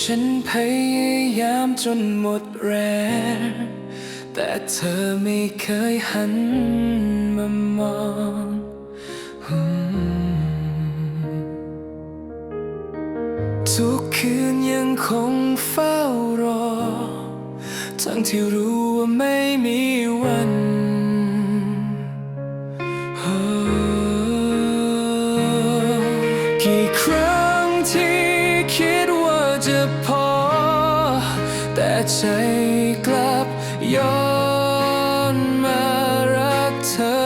ฉันพยายามจนหมดแรง แต่เธอไม่เคยหันมามองทุกคืนยังคงเฝ้ารอ ทั้งที่รู้ว่าไม่มีวันกี่ครั้งที่ แต่ใจกลับย้อนมารักเธอ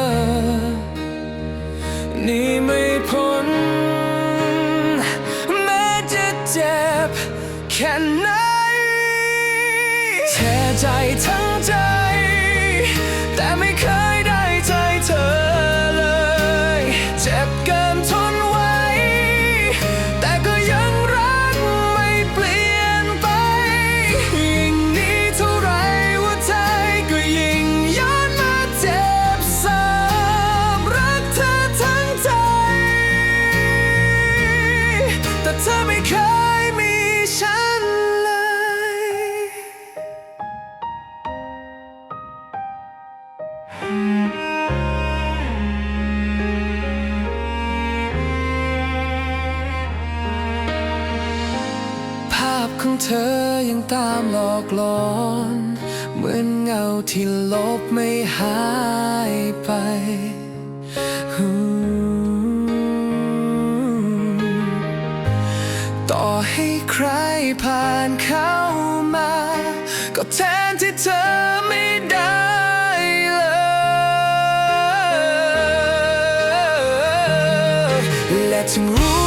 นี่ไม่พ้นแม้จะเจ็บแค่ไหนแค่ใจทั้งใจ ภาพของเธอยังตามหลอกหลอนเหมือนเงาที่ลบไม่หายไปต่อให้ใครผ่านเข้ามา ก็แทนที่เธอไม่ได้ และ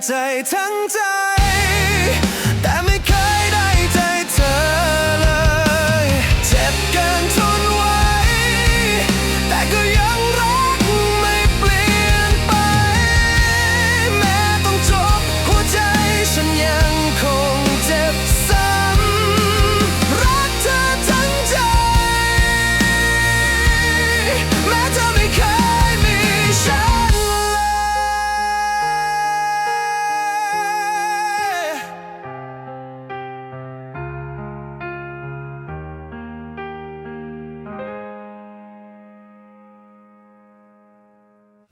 เธอใจทั้งใจ